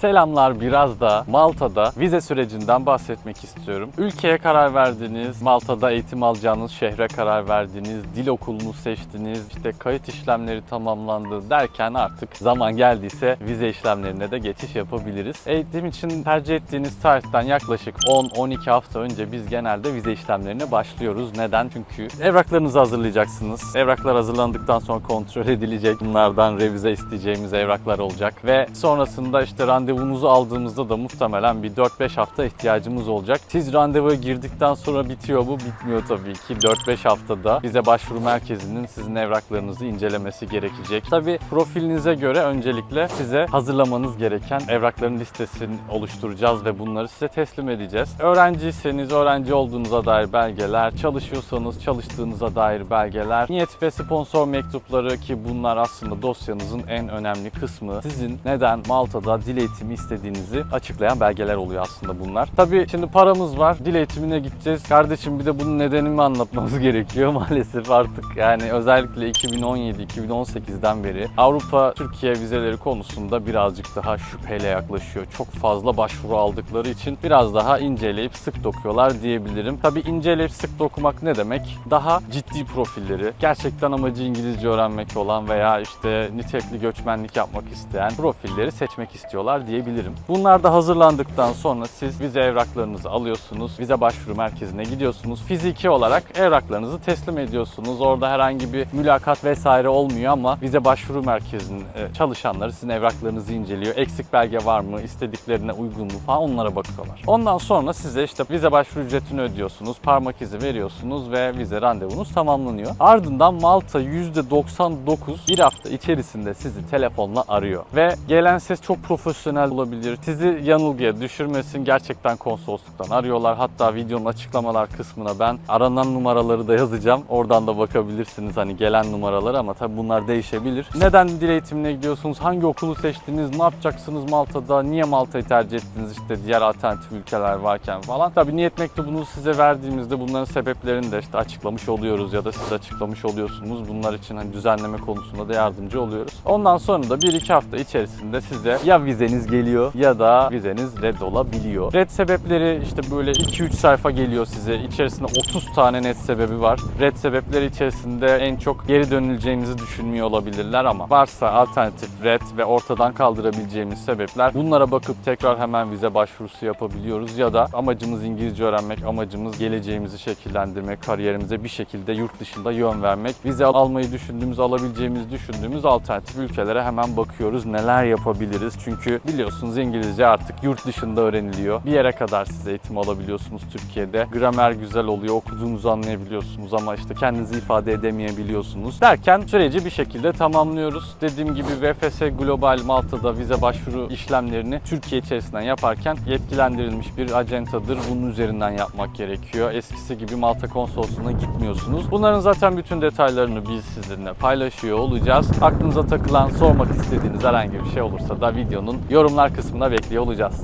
Selamlar biraz da Malta'da vize sürecinden bahsetmek istiyorum. Ülkeye karar verdiniz, Malta'da eğitim alacağınız şehre karar verdiniz, dil okulunu seçtiniz, işte kayıt işlemleri tamamlandı derken artık zaman geldiyse vize işlemlerine de geçiş yapabiliriz. Eğitim için tercih ettiğiniz tarihten yaklaşık 10-12 hafta önce biz genelde vize işlemlerine başlıyoruz. Neden? Çünkü evraklarınızı hazırlayacaksınız. Evraklar hazırlandıktan sonra kontrol edilecek. Bunlardan revize isteyeceğimiz evraklar olacak ve sonrasında işte randevunuzu aldığımızda da muhtemelen bir 4-5 hafta ihtiyacımız olacak. Siz randevuya girdikten sonra bitiyor bu, bitmiyor tabii ki. 4-5 haftada vize başvuru merkezinin sizin evraklarınızı incelemesi gerekecek. Tabii profilinize göre öncelikle size hazırlamanız gereken evrakların listesini oluşturacağız ve bunları size teslim edeceğiz. Öğrenciyseniz öğrenci olduğunuza dair belgeler, çalışıyorsanız çalıştığınıza dair belgeler, niyet ve sponsor mektupları ki bunlar aslında dosyanızın en önemli kısmı. Sizin neden Malta'da dil istediğinizi açıklayan belgeler oluyor aslında bunlar. Tabii şimdi paramız var, dil eğitimine gideceğiz. Kardeşim bir de bunun nedenini anlatmamız gerekiyor maalesef artık. Yani özellikle 2017-2018'den beri Avrupa Türkiye vizeleri konusunda birazcık daha şüpheyle yaklaşıyor. Çok fazla başvuru aldıkları için biraz daha inceleyip sık dokuyorlar diyebilirim. Tabii inceleyip sık dokumak ne demek? Daha ciddi profilleri, gerçekten amacı İngilizce öğrenmek olan veya işte nitekli göçmenlik yapmak isteyen profilleri seçmek istiyorlar diyebilirim. Bunlar da hazırlandıktan sonra siz vize evraklarınızı alıyorsunuz. Vize başvuru merkezine gidiyorsunuz. Fiziki olarak evraklarınızı teslim ediyorsunuz. Orada herhangi bir mülakat vesaire olmuyor ama vize başvuru merkezinin e, çalışanları sizin evraklarınızı inceliyor. Eksik belge var mı, istediklerine uygun mu falan onlara bakıyorlar. Ondan sonra size işte vize başvuru ücretini ödüyorsunuz, parmak izi veriyorsunuz ve vize randevunuz tamamlanıyor. Ardından Malta %99 bir hafta içerisinde sizi telefonla arıyor. Ve gelen ses çok profesyonel olabilir. Sizi yanılgıya düşürmesin. Gerçekten konsolosluktan arıyorlar. Hatta videonun açıklamalar kısmına ben aranan numaraları da yazacağım. Oradan da bakabilirsiniz hani gelen numaraları ama tabii bunlar değişebilir. Neden dil eğitimine gidiyorsunuz? Hangi okulu seçtiniz? Ne yapacaksınız Malta'da? Niye Malta'yı tercih ettiniz işte diğer alternatif ülkeler varken falan. Tabii niyet mektubunu size verdiğimizde bunların sebeplerini de işte açıklamış oluyoruz ya da siz açıklamış oluyorsunuz. Bunlar için hani düzenleme konusunda da yardımcı oluyoruz. Ondan sonra da 1-2 hafta içerisinde size ya vizeniz geliyor ya da vizeniz reddolabiliyor. Red sebepleri işte böyle 2-3 sayfa geliyor size. İçerisinde 30 tane net sebebi var. Red sebepleri içerisinde en çok geri dönüleceğinizi düşünmüyor olabilirler ama varsa alternatif red ve ortadan kaldırabileceğimiz sebepler bunlara bakıp tekrar hemen vize başvurusu yapabiliyoruz ya da amacımız İngilizce öğrenmek, amacımız geleceğimizi şekillendirmek, kariyerimize bir şekilde yurt dışında yön vermek. Vize almayı düşündüğümüz, alabileceğimizi düşündüğümüz alternatif ülkelere hemen bakıyoruz. Neler yapabiliriz? Çünkü biliyorsunuz İngilizce artık yurt dışında öğreniliyor. Bir yere kadar siz eğitim alabiliyorsunuz Türkiye'de. Gramer güzel oluyor, okuduğunuzu anlayabiliyorsunuz ama işte kendinizi ifade edemeyebiliyorsunuz. Derken süreci bir şekilde tamamlıyoruz. Dediğim gibi VFS Global Malta'da vize başvuru işlemlerini Türkiye içerisinden yaparken yetkilendirilmiş bir acentadır. Bunun üzerinden yapmak gerekiyor. Eskisi gibi Malta konsolosluğuna gitmiyorsunuz. Bunların zaten bütün detaylarını biz sizinle paylaşıyor olacağız. Aklınıza takılan, sormak istediğiniz herhangi bir şey olursa da videonun yorumlar kısmına bekliyor olacağız.